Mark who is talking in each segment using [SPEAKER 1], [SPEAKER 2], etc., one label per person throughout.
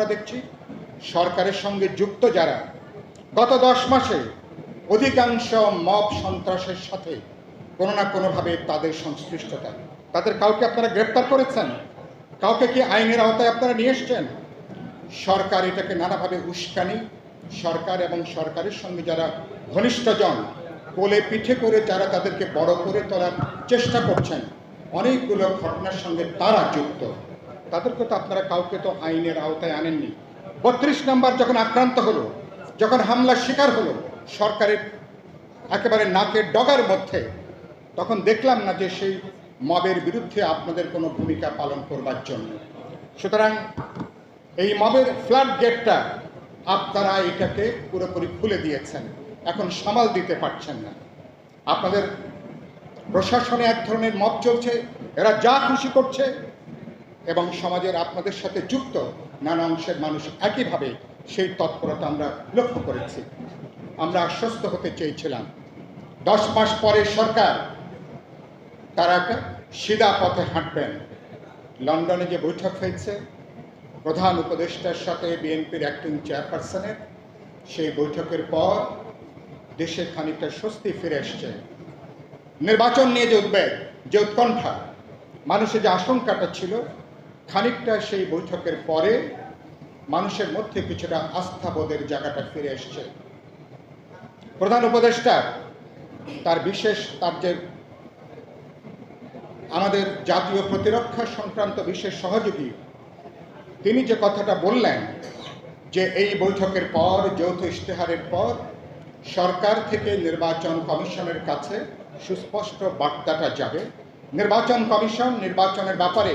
[SPEAKER 1] আমরা দেখছি, সরকারের সঙ্গে যুক্ত যারা, গত দশ মাসে অধিকাংশ মব সন্ত্রাসের সাথে কোনো না কোনোভাবে তাদের সংশ্লিষ্টতা। তাদের কাউকে আপনারা গ্রেপ্তার করেছেন? কাউকে কি আইনের আওতায় আপনারা নিয়ে এসছেন? সরকার এটাকে নানাভাবে উস্কানি, সরকার এবং সরকারের সঙ্গে যারা ঘনিষ্ঠজন, কোলে পিঠে করে যারা তাদেরকে বড় করে তোলার চেষ্টা করছেন, অনেকগুলো ঘটনার সঙ্গে তারা যুক্ত। তাদেরকে তো আপনারা কাউকে তো আইনের আওতায় আনেননি। বত্রিশ নম্বর যখন আক্রান্ত হলো, যখন হামলার শিকার হলো, সরকারের একেবারে নাকের ডগার মধ্যে, তখন দেখলাম না যে সেই মবের বিরুদ্ধে আপনাদের কোনো ভূমিকা পালন করবার জন্য। সুতরাং এই মবের ফ্ল্যাট গেটটা আপনারা এটাকে পুরোপুরি খুলে দিয়েছেন। এখন সামাল দিতে পারছেন না। আপনাদের প্রশাসনে এক ধরনের মব চলছে, এরা যা খুশি করছে এবং সমাজের আপনাদের সাথে যুক্ত নানা অংশের মানুষ একইভাবে সেই তৎপরতা আমরা লক্ষ্য করেছি। আমরা আশ্বস্ত হতে চেয়েছিলাম। দশ মাস পরে সরকার তারা একটা সিধা পথে হাঁটবেন। লন্ডনে যে বৈঠক হয়েছে, প্রধান উপদেষ্টার সাথে বিএনপির অ্যাক্টিং চেয়ারপারসনের সেই বৈঠকের পর দেশে খানিকটা স্বস্তি ফিরে এসছে। নির্বাচন নিয়ে যে উদ্বেগ, যে উৎকণ্ঠা, মানুষের যে আশঙ্কাটা ছিল খানিকটা সেই বৈঠকের পরে মানুষের মধ্যে কিছুটা আস্থাবোধের জায়গাটা ফিরে এসছে। প্রধান উপদেষ্টা, তার বিশেষ, তার যে আমাদের জাতীয় প্রতিরক্ষা সংক্রান্ত বিশেষ সহযোগী, তিনি যে কথাটা বললেন যে এই বৈঠকের পর, যৌথ ইশতেহারের পর, সরকার থেকে নির্বাচন কমিশনের কাছে সুস্পষ্ট বার্তাটা যাবে। নির্বাচন কমিশন নির্বাচনের ব্যাপারে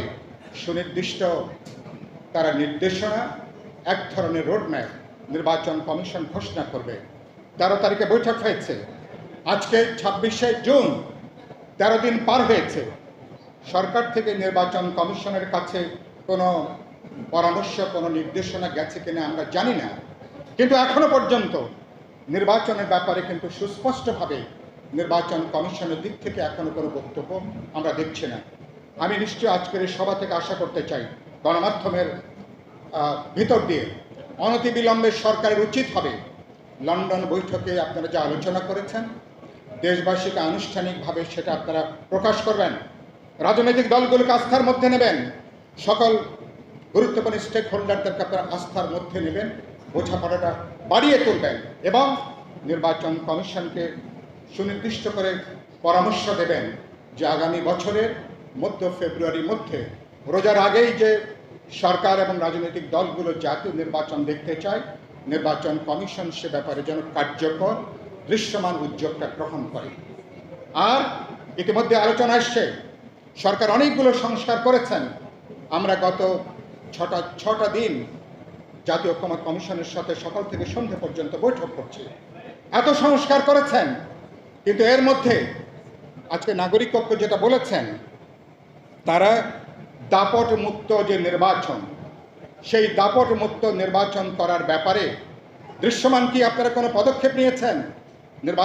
[SPEAKER 1] সুনির্দিষ্ট তারা নির্দেশনা, এক ধরনের রোডম্যাপ নির্বাচন কমিশন ঘোষণা করবে। তেরো তারিখে বৈঠক হয়েছে। আজকে ছাব্বিশে জুন তেরো দিন পার হয়েছে। সরকার থেকে নির্বাচন কমিশনের কাছে কোনো পরামর্শ, কোনো নির্দেশনা গেছে কিনা আমরা জানি না। কিন্তু এখনও পর্যন্ত নির্বাচনের ব্যাপারে কিন্তু সুস্পষ্টভাবে নির্বাচন কমিশনের দিক থেকে এখনও কোনো বক্তব্য আমরা দেখছি না। আমি নিশ্চয় আজকের এই সভা থেকে আশা করতে চাই, গণমাধ্যমের ভিতর দিয়ে অনতিবিলম্বে সরকারের উচিত হবে লন্ডন বৈঠকে আপনারা যা আলোচনা করেছেন, দেশবাসীকে আনুষ্ঠানিকভাবে সেটা আপনারা প্রকাশ করবেন, রাজনৈতিক দলগুলোকে আস্থার মধ্যে নেবেন, সকল গুরুত্বপূর্ণ স্টেক হোল্ডারদেরকে আপনারা আস্থার মধ্যে নেবেন, বোঝাপড়াটা বাড়িয়ে তুলবেন এবং নির্বাচন কমিশনকে সুনির্দিষ্ট করে পরামর্শ দেবেন যে আগামী বছরের মধ্য ফেব্রুয়ারির মধ্যে, রোজার আগেই যে সরকার এবং রাজনৈতিক দলগুলো জাতীয় নির্বাচন দেখতে চায়, নির্বাচন কমিশন সে ব্যাপারে যেন কার্যকর, দৃশ্যমান উদ্যোগটা গ্রহণ করে। আর ইতিমধ্যে আলোচনা আসছে, সরকার অনেকগুলো সংস্কার করেছেন। আমরা গত ছটা ছটা দিন জাতীয় ঐক্যমত কমিশনের সাথে সকাল থেকে সন্ধ্যে পর্যন্ত বৈঠক করছি। এত সংস্কার করেছেন, কিন্তু এর মধ্যে আজকে নাগরিক পক্ষ যেটা বলেছেন তারা দাপট মুক্ত যে নির্বাচন, সেই দাপট মুক্ত নির্বাচন করার ব্যাপারে দৃশ্যমান কি আপনারা কোনো পদক্ষেপ নিয়েছেন? নির্বাচন